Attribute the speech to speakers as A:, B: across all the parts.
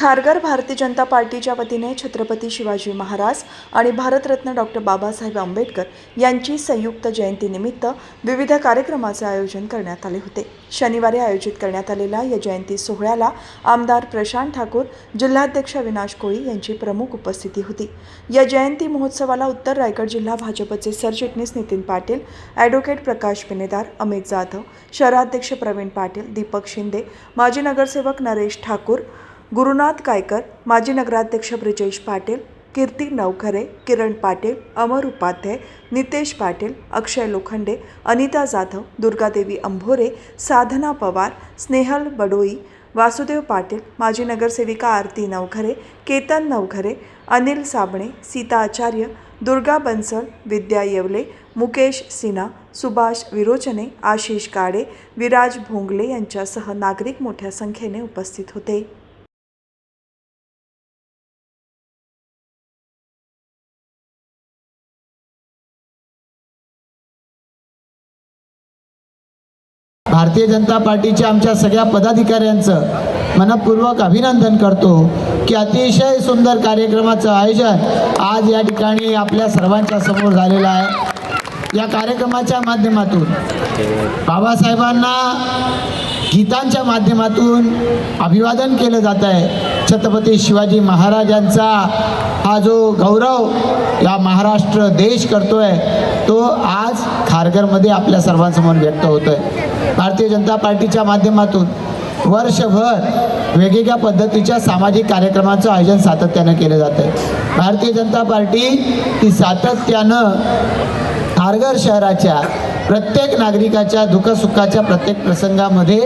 A: खारघर भारतीय जनता पार्टीच्या वतीने छत्रपती शिवाजी महाराज आणि भारतरत्न डॉक्टर बाबासाहेब आंबेडकर यांची संयुक्त जयंतीनिमित्त विविध कार्यक्रमाचे आयोजन करण्यात आले होते. शनिवारी आयोजित करण्यात आलेल्या या जयंती सोहळ्याला आमदार प्रशांत ठाकूर जिल्हाध्यक्ष अविनाश कोळी यांची प्रमुख उपस्थिती होती. या जयंती महोत्सवाला उत्तर रायगड जिल्हा भाजपचे सरचिटणीस नितीन पाटील ॲडव्होकेट प्रकाश पिनेदार अमित जाधव शहराध्यक्ष प्रवीण पाटील दीपक शिंदे माजी नगरसेवक नरेश ठाकूर गुरुनाथ कायकर माजी नगराध्यक्ष ब्रिजेश पाटील कीर्ती नवखरे किरण पाटील अमर उपाध्याय नितेश पाटील अक्षय लोखंडे अनिता जाधव दुर्गादेवी अंभोरे साधना पवार स्नेहल बडोई वासुदेव पाटील माजी नगरसेविका आरती नवखरे केतन नवखरे अनिल साबणे सीता आचार्य दुर्गा बन्सल विद्या येवले मुकेश सिन्हा सुभाष विरोचने आशिष काडे विराज भोंगले यांच्यासह नागरिक मोठ्या संख्येने उपस्थित होते.
B: भारतीय जनता पार्टीच्या आमच्या सगळ्या पदाधिकाऱ्यांचं मनपूर्वक अभिनंदन करतो की अतिशय सुंदर कार्यक्रमाचं आयोजन आज या ठिकाणी आपल्या सर्वांच्या समोर झालेलं आहे. या कार्यक्रमाच्या माध्यमातून बाबासाहेबांना गीतांच्या माध्यमातून अभिवादन केलं जात आहे. छत्रपती शिवाजी महाराजांचा हा जो गौरव या महाराष्ट्र देश करतोय तो आज खारघरमध्ये आपल्या सर्वांसमोर व्यक्त होतोय. भारतीय जनता पार्टीच्या माध्यमातून वर्षभर वेगवेगळ्या पद्धतीच्या सामाजिक कार्यक्रमाचं आयोजन सातत्यानं केलं जातं आहे. भारतीय जनता पार्टी ही सातत्यानं खारघर शहराच्या प्रत्येक नागरिकाच्या दुःखसुखाच्या प्रत्येक प्रसंगामध्ये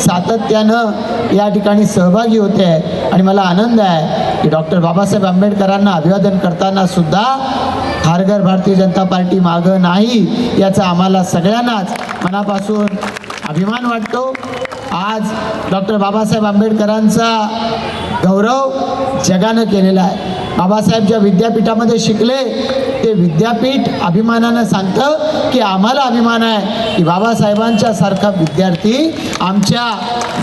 B: सातत्यानं या ठिकाणी सहभागी होते आहे. आणि मला आनंद आहे की डॉक्टर बाबासाहेब आंबेडकरांना अभिवादन करताना सुद्धा खारघर भारतीय जनता पार्टी मागं नाही याचा आम्हाला सगळ्यांनाच मनापासून अभिमान वाटतो. आज डॉक्टर बाबासाहेब आंबेडकरांचा गौरव जगानं केलेला आहे. बाबासाहेब ज्या विद्यापीठामध्ये शिकले ते विद्यापीठ अभिमानानं सांगतं की आम्हाला अभिमान आहे की बाबासाहेबांच्या सारखा विद्यार्थी आमच्या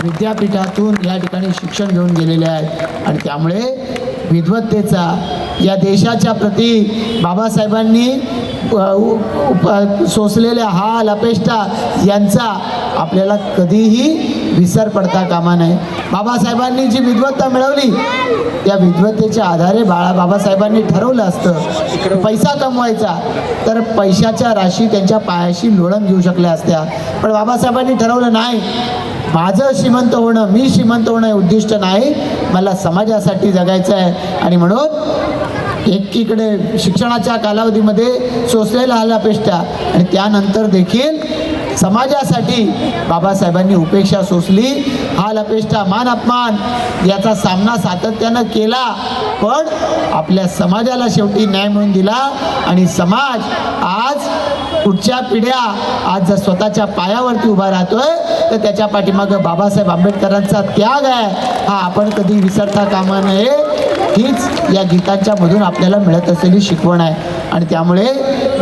B: विद्यापीठातून या ठिकाणी शिक्षण घेऊन गेलेले आहेत. आणि त्यामुळे विद्वत्तेचा या देशाच्या प्रती बाबासाहेबांनी सोसलेल्या हाल अपेष्टा यांचा आपल्याला कधीही विसर पडता कामा नये. बाबासाहेबांनी जी विद्वत्ता मिळवली त्या विद्वत्तेच्या आधारे बाळा बाबासाहेबांनी ठरवलं असतं. पैसा कमवायचा तर पैशाच्या राशी त्यांच्या पायाशी लोळण घेऊ शकल्या असत्या. पण बाबासाहेबांनी ठरवलं नाही. माझं श्रीमंत होणं मी श्रीमंत होणं हे उद्दिष्ट नाही. मला समाजासाठी जगायचं आहे. आणि म्हणून एकीकडे शिक्षणाच्या कालावधीमध्ये सोसलेला हालापेष्टा आणि त्यानंतर देखील समाजासाठी बाबासाहेबांनी उपेक्षा सोसली. हा लपेष्टा मान अपमान. याचा सामना सातत्यानं केला पण आपल्या समाजाला शेवटी न्याय मिळून दिला आणि समाज आज पुढच्या पिढ्या आज जर स्वतःच्या पायावरती उभा राहतोय तर त्याच्या पाठीमागं बाबासाहेब आंबेडकरांचा त्याग आहे. हा आपण कधी विसरता कामा नये. हीच या गीतांच्या मधून आपल्याला मिळत असलेली शिकवण आहे. आणि त्यामुळे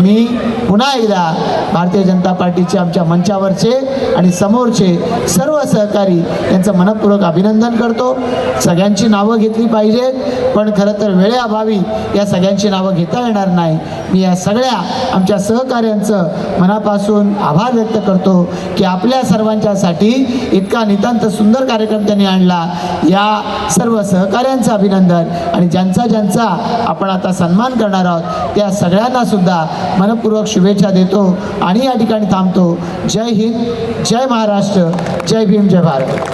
B: मी पुन्हा एकदा भारतीय जनता पार्टीचे आमच्या मंचावरचे आणि समोरचे सर्व सहकारी यांचं मनपूर्वक अभिनंदन करतो. सगळ्यांची नावं घेतली पाहिजेत पण खरं तर वेळेअभावी या सगळ्यांची नावं घेता येणार नाही. मी या सगळ्या आमच्या सहकाऱ्यांचं मनापासून आभार व्यक्त करतो की आपल्या सर्वांच्यासाठी इतका नितांत सुंदर कार्यक्रम त्यांनी आणला. या सर्व सहकाऱ्यांचं अभिनंदन. आणि ज्यांचा ज्यांचा आपण आता सन्मान करणार आहोत त्या सगळ्यांना सुद्धा मनपूर्वक शुभेच्छा देतो आणि या ठिकाणी थांबतो. जय हिंद जय महाराष्ट्र जय भीम जय भारत.